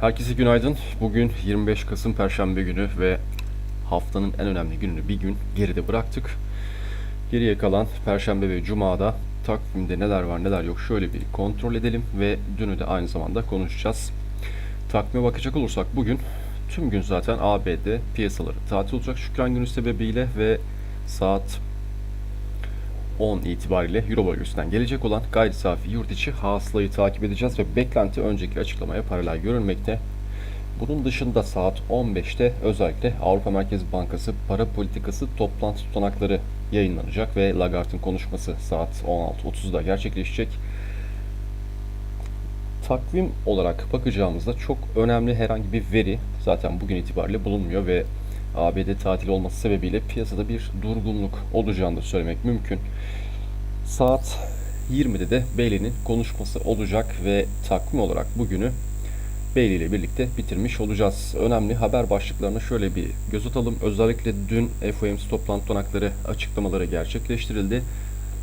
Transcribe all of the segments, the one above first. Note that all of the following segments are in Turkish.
Herkese günaydın. Bugün 25 Kasım Perşembe günü ve haftanın en önemli gününü bir gün geride bıraktık. Geriye kalan Perşembe ve Cuma'da takvimde neler var neler yok şöyle bir kontrol edelim ve dünü de aynı zamanda konuşacağız. Takvime bakacak olursak bugün tüm gün zaten ABD piyasaları tatil olacak Şükran günü sebebiyle ve saat 10 itibariyle Euro bölgesinden gelecek olan gayri safi yurt içi hasılayı takip edeceğiz ve beklenti önceki açıklamaya paralel görülmekte. Bunun dışında saat 15'te özellikle Avrupa Merkez Bankası para politikası toplantı tutanakları yayınlanacak ve Lagarde'ın konuşması saat 16.30'da gerçekleşecek. Takvim olarak bakacağımızda çok önemli herhangi bir veri zaten bugün itibariyle bulunmuyor ve ABD tatil olması sebebiyle piyasada bir durgunluk olacağını da söylemek mümkün. Saat 20'de de Bailey'nin konuşması olacak ve takvim olarak bugünü Bailey ile birlikte bitirmiş olacağız. Önemli haber başlıklarına şöyle bir göz atalım. Özellikle dün FOMC toplantı tutanakları açıklamaları gerçekleştirildi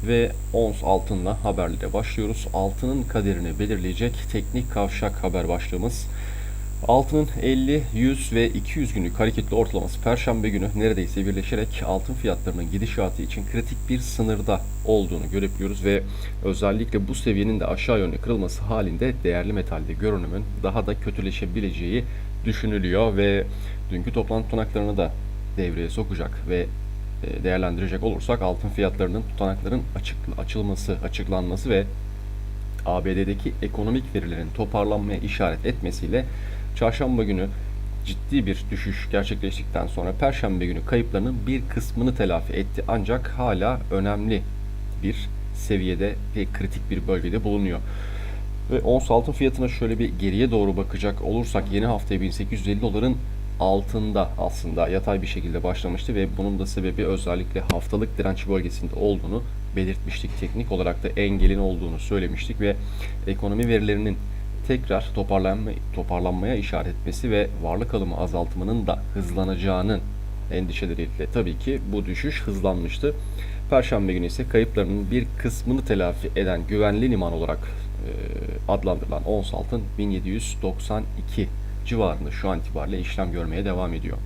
ve ons altınla haberlere başlıyoruz. Altının kaderini belirleyecek teknik kavşak haber başlığımız. Altının 50, 100 ve 200 günlük hareketli ortalaması Perşembe günü neredeyse birleşerek altın fiyatlarının gidişatı için kritik bir sınırda olduğunu görebiliyoruz ve özellikle bu seviyenin de aşağı yönlü kırılması halinde değerli metalde görünümün daha da kötüleşebileceği düşünülüyor ve dünkü toplantı tutanaklarını da devreye sokacak ve e, değerlendirecek olursak altın fiyatlarının tutanakların açık, açılması, açıklanması ve ABD'deki ekonomik verilerin toparlanmaya işaret etmesiyle çarşamba günü ciddi bir düşüş gerçekleştikten sonra perşembe günü kayıplarının bir kısmını telafi etti ancak hala önemli bir seviyede ve kritik bir bölgede bulunuyor. Ve ons altın fiyatına şöyle bir geriye doğru bakacak olursak yeni haftaya 1850 doların altında aslında yatay bir şekilde başlamıştı ve bunun da sebebi özellikle haftalık direnç bölgesinde olduğunu belirtmiştik. Teknik olarak da engelin olduğunu söylemiştik ve ekonomi verilerinin tekrar toparlanma, toparlanmaya işaret etmesi ve varlık alımı azaltımının da hızlanacağının endişeleriyle tabii ki bu düşüş hızlanmıştı. Perşembe günü ise kayıplarının bir kısmını telafi eden güvenli liman olarak e, adlandırılan ons altın 1792 civarında şu an itibariyle işlem görmeye devam ediyor.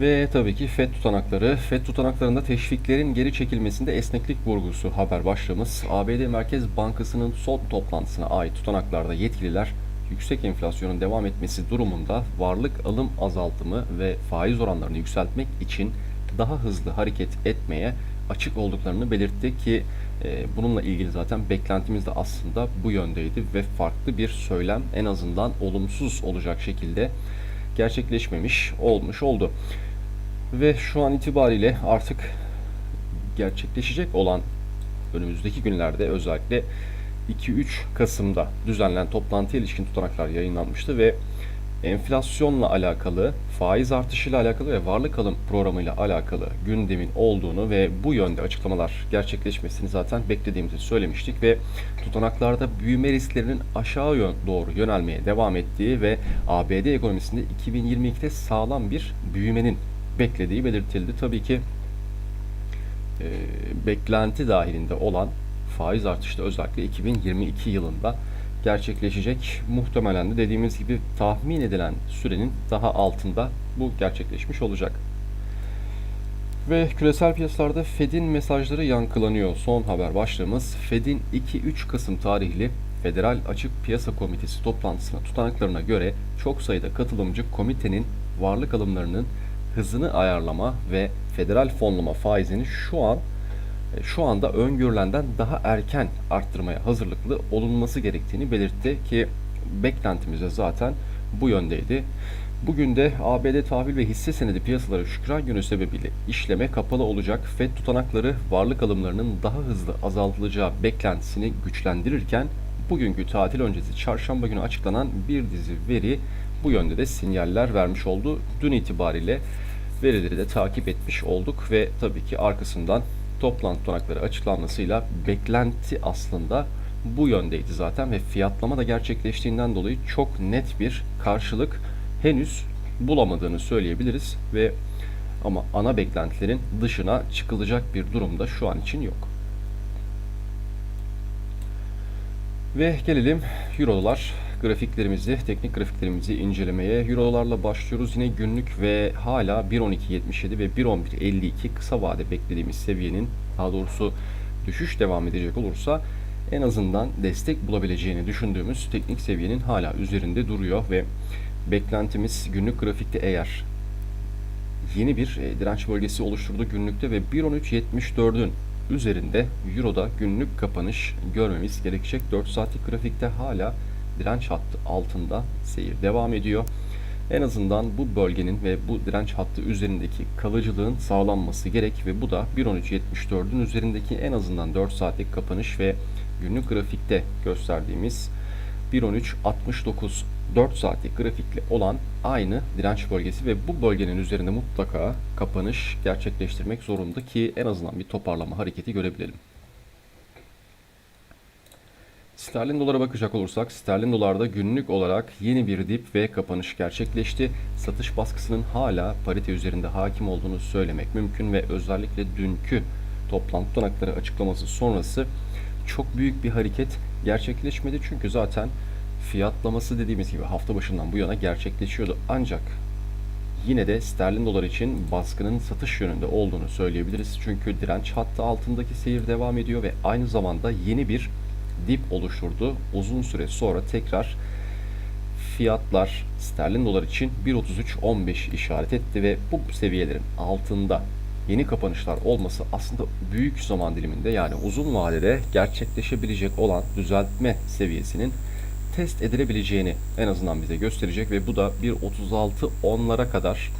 Ve tabii ki FED tutanakları. FED tutanaklarında teşviklerin geri çekilmesinde esneklik vurgusu haber başlığımız. ABD Merkez Bankası'nın son toplantısına ait tutanaklarda yetkililer yüksek enflasyonun devam etmesi durumunda varlık alım azaltımı ve faiz oranlarını yükseltmek için daha hızlı hareket etmeye açık olduklarını belirtti ki e, bununla ilgili zaten beklentimiz de aslında bu yöndeydi ve farklı bir söylem en azından olumsuz olacak şekilde gerçekleşmemiş olmuş oldu. Ve şu an itibariyle artık gerçekleşecek olan önümüzdeki günlerde özellikle 2-3 Kasım'da düzenlenen toplantıya ilişkin tutanaklar yayınlanmıştı ve enflasyonla alakalı, faiz artışıyla alakalı ve varlık alım programıyla alakalı gündemin olduğunu ve bu yönde açıklamalar gerçekleşmesini zaten beklediğimizi söylemiştik ve tutanaklarda büyüme risklerinin aşağı yön doğru yönelmeye devam ettiği ve ABD ekonomisinde 2022'de sağlam bir büyümenin beklediği belirtildi. Tabii ki e, beklenti dahilinde olan faiz artışı da özellikle 2022 yılında gerçekleşecek. Muhtemelen de dediğimiz gibi tahmin edilen sürenin daha altında bu gerçekleşmiş olacak. Ve küresel piyasalarda Fed'in mesajları yankılanıyor. Son haber başlığımız Fed'in 2-3 Kasım tarihli Federal Açık Piyasa Komitesi toplantısına tutanaklarına göre çok sayıda katılımcı komitenin varlık alımlarının hızını ayarlama ve federal fonlama faizini şu an e, şu anda öngörülenden daha erken arttırmaya hazırlıklı olunması gerektiğini belirtti ki beklentimiz de zaten bu yöndeydi. Bugün de ABD tahvil ve hisse senedi piyasaları şükran günü sebebiyle işleme kapalı olacak FED tutanakları varlık alımlarının daha hızlı azaltılacağı beklentisini güçlendirirken bugünkü tatil öncesi çarşamba günü açıklanan bir dizi veri bu yönde de sinyaller vermiş oldu. Dün itibariyle verileri de takip etmiş olduk ve tabii ki arkasından toplantı tutanakları açıklanmasıyla beklenti aslında bu yöndeydi zaten ve fiyatlama da gerçekleştiğinden dolayı çok net bir karşılık henüz bulamadığını söyleyebiliriz ve ama ana beklentilerin dışına çıkılacak bir durumda şu an için yok. Ve gelelim Euro dolar grafiklerimizi, teknik grafiklerimizi incelemeye. Euro dolarla başlıyoruz. Yine günlük ve hala 1.12.77 ve 1.11.52 kısa vade beklediğimiz seviyenin daha doğrusu düşüş devam edecek olursa en azından destek bulabileceğini düşündüğümüz teknik seviyenin hala üzerinde duruyor ve beklentimiz günlük grafikte eğer yeni bir e, direnç bölgesi oluşturdu günlükte ve 1.13.74'ün üzerinde Euro'da günlük kapanış görmemiz gerekecek. 4 saatlik grafikte hala direnç hattı altında seyir devam ediyor. En azından bu bölgenin ve bu direnç hattı üzerindeki kalıcılığın sağlanması gerek ve bu da 1.13.74'ün üzerindeki en azından 4 saatlik kapanış ve günlük grafikte gösterdiğimiz 1.13.69 4 saatlik grafikli olan aynı direnç bölgesi ve bu bölgenin üzerinde mutlaka kapanış gerçekleştirmek zorunda ki en azından bir toparlama hareketi görebilelim. Sterlin dolara bakacak olursak sterlin dolarda günlük olarak yeni bir dip ve kapanış gerçekleşti. Satış baskısının hala parite üzerinde hakim olduğunu söylemek mümkün ve özellikle dünkü toplantı tutanakları açıklaması sonrası çok büyük bir hareket gerçekleşmedi. Çünkü zaten fiyatlaması dediğimiz gibi hafta başından bu yana gerçekleşiyordu. Ancak yine de sterlin dolar için baskının satış yönünde olduğunu söyleyebiliriz. Çünkü direnç hattı altındaki seyir devam ediyor ve aynı zamanda yeni bir dip oluşturdu. Uzun süre sonra tekrar fiyatlar sterlin dolar için 1.33.15 işaret etti ve bu seviyelerin altında yeni kapanışlar olması aslında büyük zaman diliminde yani uzun vadede gerçekleşebilecek olan düzeltme seviyesinin test edilebileceğini en azından bize gösterecek ve bu da 1.36.10'lara kadar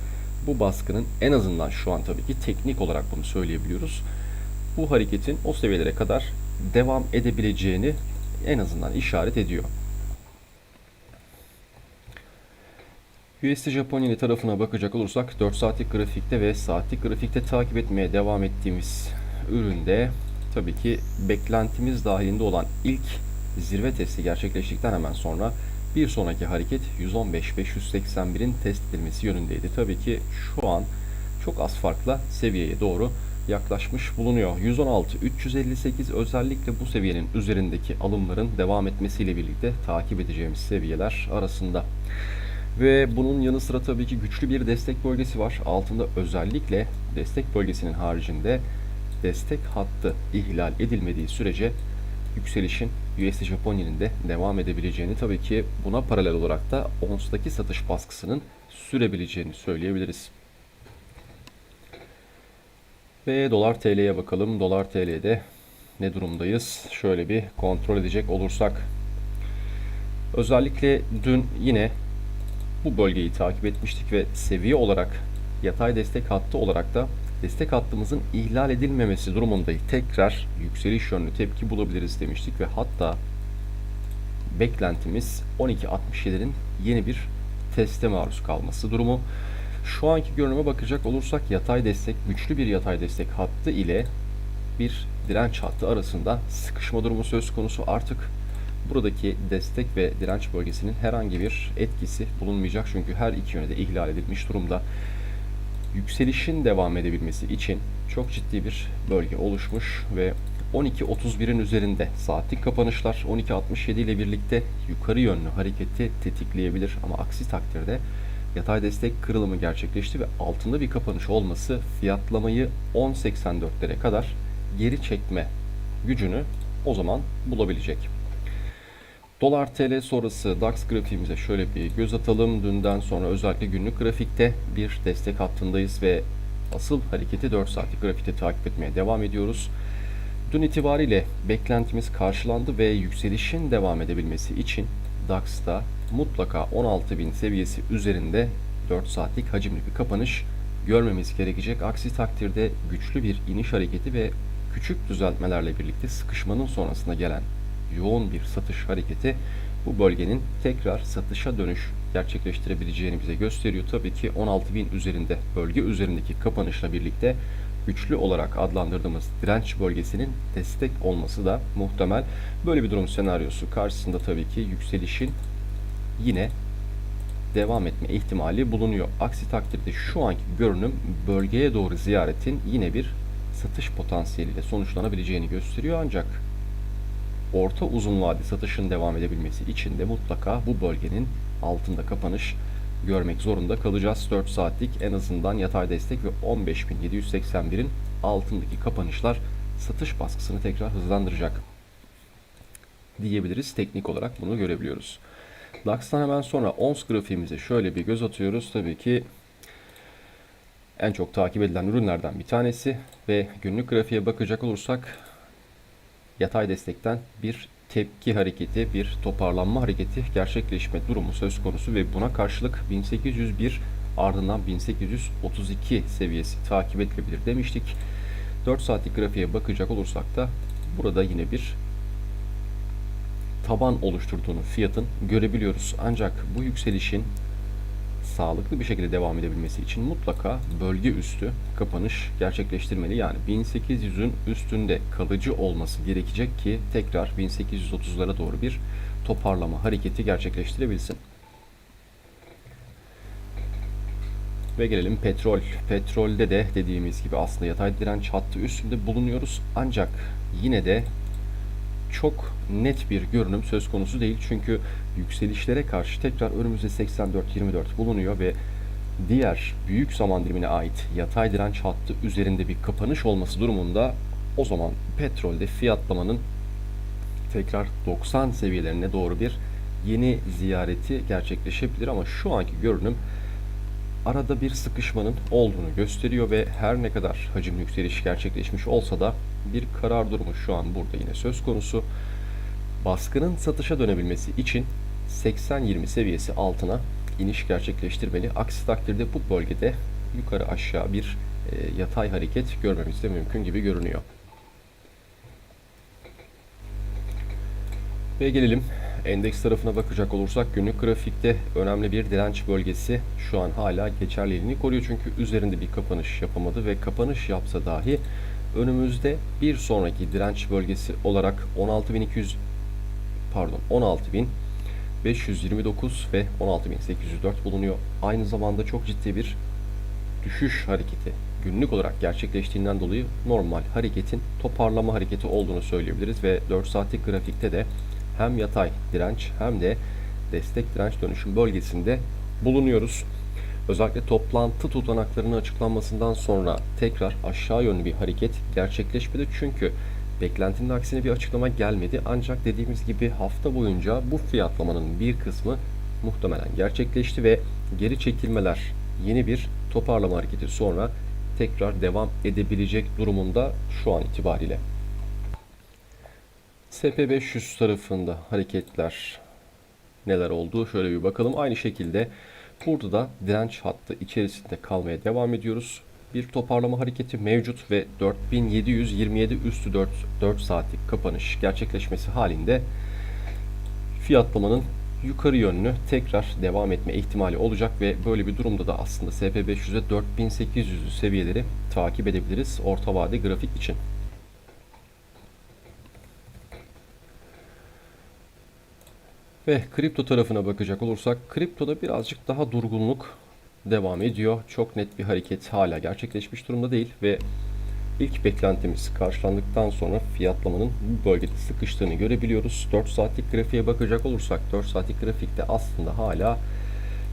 bu baskının en azından şu an tabii ki teknik olarak bunu söyleyebiliyoruz. Bu hareketin o seviyelere kadar devam edebileceğini en azından işaret ediyor. USD Japon Yeni tarafına bakacak olursak 4 saatlik grafikte ve saatlik grafikte takip etmeye devam ettiğimiz üründe tabii ki beklentimiz dahilinde olan ilk zirve testi gerçekleştikten hemen sonra bir sonraki hareket 115-581'in test edilmesi yönündeydi. Tabii ki şu an çok az farkla seviyeye doğru yaklaşmış bulunuyor. 116-358 özellikle bu seviyenin üzerindeki alımların devam etmesiyle birlikte takip edeceğimiz seviyeler arasında. Ve bunun yanı sıra tabii ki güçlü bir destek bölgesi var. Altında özellikle destek bölgesinin haricinde destek hattı ihlal edilmediği sürece yükselişin USD Japonya'nın de devam edebileceğini tabii ki buna paralel olarak da ONS'taki satış baskısının sürebileceğini söyleyebiliriz. Ve dolar TL'ye bakalım. Dolar TL'de ne durumdayız? Şöyle bir kontrol edecek olursak. Özellikle dün yine bu bölgeyi takip etmiştik ve seviye olarak yatay destek hattı olarak da destek hattımızın ihlal edilmemesi durumunda tekrar yükseliş yönlü tepki bulabiliriz demiştik ve hatta beklentimiz 12.67'nin yeni bir teste maruz kalması durumu. Şu anki görünüme bakacak olursak yatay destek, güçlü bir yatay destek hattı ile bir direnç hattı arasında sıkışma durumu söz konusu. Artık buradaki destek ve direnç bölgesinin herhangi bir etkisi bulunmayacak. Çünkü her iki yöne de ihlal edilmiş durumda. Yükselişin devam edebilmesi için çok ciddi bir bölge oluşmuş ve 12.31'in üzerinde saatlik kapanışlar 12.67 ile birlikte yukarı yönlü hareketi tetikleyebilir ama aksi takdirde yatay destek kırılımı gerçekleşti ve altında bir kapanış olması fiyatlamayı 10.84'lere kadar geri çekme gücünü o zaman bulabilecek. Dolar TL sonrası DAX grafiğimize şöyle bir göz atalım. Dünden sonra özellikle günlük grafikte bir destek hattındayız ve asıl hareketi 4 saatlik grafikte takip etmeye devam ediyoruz. Dün itibariyle beklentimiz karşılandı ve yükselişin devam edebilmesi için DAX'ta mutlaka 16.000 seviyesi üzerinde 4 saatlik hacimli bir kapanış görmemiz gerekecek. Aksi takdirde güçlü bir iniş hareketi ve küçük düzeltmelerle birlikte sıkışmanın sonrasında gelen yoğun bir satış hareketi bu bölgenin tekrar satışa dönüş gerçekleştirebileceğini bize gösteriyor. Tabii ki 16.000 üzerinde bölge üzerindeki kapanışla birlikte güçlü olarak adlandırdığımız direnç bölgesinin destek olması da muhtemel. Böyle bir durum senaryosu karşısında tabii ki yükselişin yine devam etme ihtimali bulunuyor. Aksi takdirde şu anki görünüm bölgeye doğru ziyaretin yine bir satış potansiyeliyle sonuçlanabileceğini gösteriyor ancak orta uzun vade satışın devam edebilmesi için de mutlaka bu bölgenin altında kapanış görmek zorunda kalacağız. 4 saatlik en azından yatay destek ve 15.781'in altındaki kapanışlar satış baskısını tekrar hızlandıracak diyebiliriz. Teknik olarak bunu görebiliyoruz. DAX'tan hemen sonra ONS grafiğimize şöyle bir göz atıyoruz. Tabii ki en çok takip edilen ürünlerden bir tanesi ve günlük grafiğe bakacak olursak yatay destekten bir tepki hareketi, bir toparlanma hareketi gerçekleşme durumu söz konusu ve buna karşılık 1801 ardından 1832 seviyesi takip edilebilir demiştik. 4 saatlik grafiğe bakacak olursak da burada yine bir taban oluşturduğunu fiyatın görebiliyoruz. Ancak bu yükselişin sağlıklı bir şekilde devam edebilmesi için mutlaka bölge üstü kapanış gerçekleştirmeli. Yani 1800'ün üstünde kalıcı olması gerekecek ki tekrar 1830'lara doğru bir toparlama hareketi gerçekleştirebilsin. Ve gelelim petrol. Petrolde de dediğimiz gibi aslında yatay direnç hattı üstünde bulunuyoruz. Ancak yine de çok net bir görünüm söz konusu değil. Çünkü yükselişlere karşı tekrar önümüzde 84-24 bulunuyor ve diğer büyük zaman dilimine ait yatay direnç hattı üzerinde bir kapanış olması durumunda o zaman petrolde fiyatlamanın tekrar 90 seviyelerine doğru bir yeni ziyareti gerçekleşebilir ama şu anki görünüm arada bir sıkışmanın olduğunu gösteriyor ve her ne kadar hacim yükseliş gerçekleşmiş olsa da bir karar durumu şu an burada yine söz konusu. Baskının satışa dönebilmesi için 80-20 seviyesi altına iniş gerçekleştirmeli. Aksi takdirde bu bölgede yukarı aşağı bir e, yatay hareket görmemiz de mümkün gibi görünüyor. Ve gelelim endeks tarafına bakacak olursak günlük grafikte önemli bir direnç bölgesi şu an hala geçerliliğini koruyor. Çünkü üzerinde bir kapanış yapamadı ve kapanış yapsa dahi önümüzde bir sonraki direnç bölgesi olarak 16.200 pardon 16.529 ve 16.804 bulunuyor. Aynı zamanda çok ciddi bir düşüş hareketi günlük olarak gerçekleştiğinden dolayı normal hareketin toparlama hareketi olduğunu söyleyebiliriz ve 4 saatlik grafikte de hem yatay direnç hem de destek direnç dönüşüm bölgesinde bulunuyoruz. Özellikle toplantı tutanaklarının açıklanmasından sonra tekrar aşağı yönlü bir hareket gerçekleşmedi. Çünkü beklentinin aksine bir açıklama gelmedi. Ancak dediğimiz gibi hafta boyunca bu fiyatlamanın bir kısmı muhtemelen gerçekleşti ve geri çekilmeler yeni bir toparlama hareketi sonra tekrar devam edebilecek durumunda şu an itibariyle. SP500 tarafında hareketler neler oldu? Şöyle bir bakalım. Aynı şekilde burada da direnç hattı içerisinde kalmaya devam ediyoruz. Bir toparlama hareketi mevcut ve 4727 üstü 4, 4 saatlik kapanış gerçekleşmesi halinde fiyatlamanın yukarı yönlü tekrar devam etme ihtimali olacak ve böyle bir durumda da aslında SP500'e 4800 seviyeleri takip edebiliriz orta vade grafik için. Ve kripto tarafına bakacak olursak kriptoda birazcık daha durgunluk devam ediyor. Çok net bir hareket hala gerçekleşmiş durumda değil ve ilk beklentimiz karşılandıktan sonra fiyatlamanın bu bölgede sıkıştığını görebiliyoruz. 4 saatlik grafiğe bakacak olursak 4 saatlik grafikte aslında hala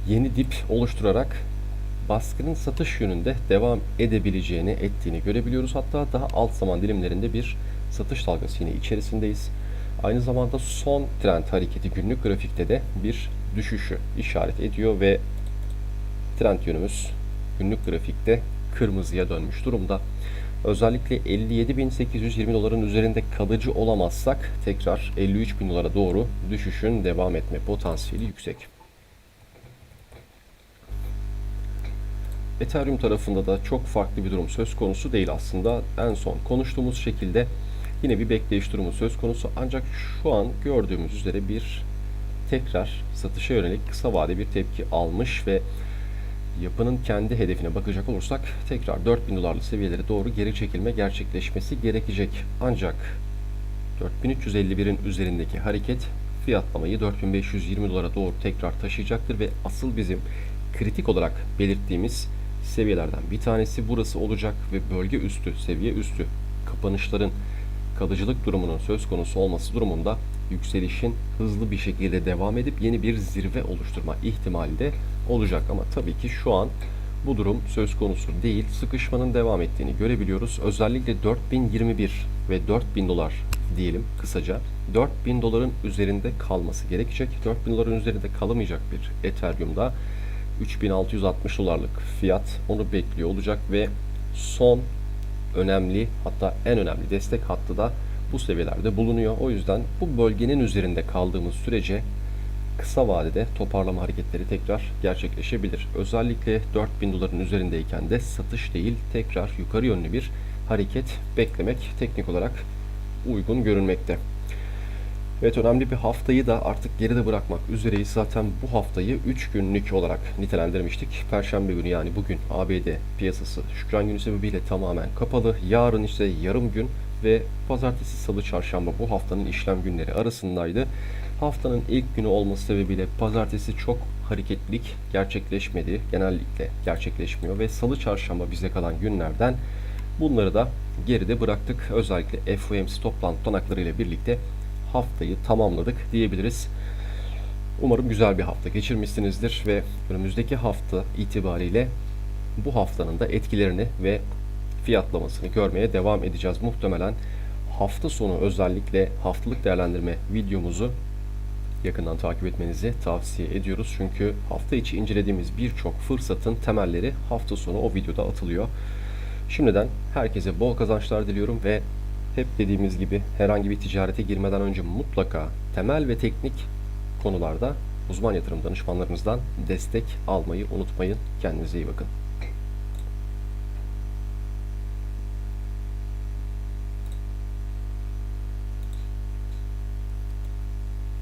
yeni dip oluşturarak baskının satış yönünde devam edebileceğini, ettiğini görebiliyoruz. Hatta daha alt zaman dilimlerinde bir satış dalgası yine içerisindeyiz. Aynı zamanda son trend hareketi günlük grafikte de bir düşüşü işaret ediyor ve trend yönümüz günlük grafikte kırmızıya dönmüş durumda. Özellikle 57.820 doların üzerinde kalıcı olamazsak tekrar 53.000 dolara doğru düşüşün devam etme potansiyeli yüksek. Ethereum tarafında da çok farklı bir durum söz konusu değil aslında. En son konuştuğumuz şekilde yine bir bekleyiş durumu söz konusu. Ancak şu an gördüğümüz üzere bir tekrar satışa yönelik kısa vade bir tepki almış ve yapının kendi hedefine bakacak olursak tekrar 4000 dolarlı seviyelere doğru geri çekilme gerçekleşmesi gerekecek. Ancak 4351'in üzerindeki hareket fiyatlamayı 4520 dolara doğru tekrar taşıyacaktır ve asıl bizim kritik olarak belirttiğimiz seviyelerden bir tanesi burası olacak ve bölge üstü, seviye üstü kapanışların kalıcılık durumunun söz konusu olması durumunda yükselişin hızlı bir şekilde devam edip yeni bir zirve oluşturma ihtimali de olacak. Ama tabii ki şu an bu durum söz konusu değil. Sıkışmanın devam ettiğini görebiliyoruz. Özellikle 4021 ve 4000 dolar diyelim kısaca. 4000 doların üzerinde kalması gerekecek. 4000 doların üzerinde kalamayacak bir Ethereum'da 3660 dolarlık fiyat onu bekliyor olacak ve son önemli hatta en önemli destek hattı da bu seviyelerde bulunuyor. O yüzden bu bölgenin üzerinde kaldığımız sürece kısa vadede toparlama hareketleri tekrar gerçekleşebilir. Özellikle 4000 doların üzerindeyken de satış değil tekrar yukarı yönlü bir hareket beklemek teknik olarak uygun görünmekte. Evet önemli bir haftayı da artık geride bırakmak üzereyiz. Zaten bu haftayı 3 günlük olarak nitelendirmiştik. Perşembe günü yani bugün ABD piyasası Şükran günü sebebiyle tamamen kapalı. Yarın ise yarım gün ve pazartesi, salı, çarşamba bu haftanın işlem günleri arasındaydı. Haftanın ilk günü olması sebebiyle pazartesi çok hareketlilik gerçekleşmedi. Genellikle gerçekleşmiyor ve salı, çarşamba bize kalan günlerden bunları da geride bıraktık. Özellikle FOMC toplantı tutanaklarıyla birlikte haftayı tamamladık diyebiliriz. Umarım güzel bir hafta geçirmişsinizdir ve önümüzdeki hafta itibariyle bu haftanın da etkilerini ve fiyatlamasını görmeye devam edeceğiz. Muhtemelen hafta sonu özellikle haftalık değerlendirme videomuzu yakından takip etmenizi tavsiye ediyoruz. Çünkü hafta içi incelediğimiz birçok fırsatın temelleri hafta sonu o videoda atılıyor. Şimdiden herkese bol kazançlar diliyorum ve hep dediğimiz gibi herhangi bir ticarete girmeden önce mutlaka temel ve teknik konularda uzman yatırım danışmanlarımızdan destek almayı unutmayın. Kendinize iyi bakın.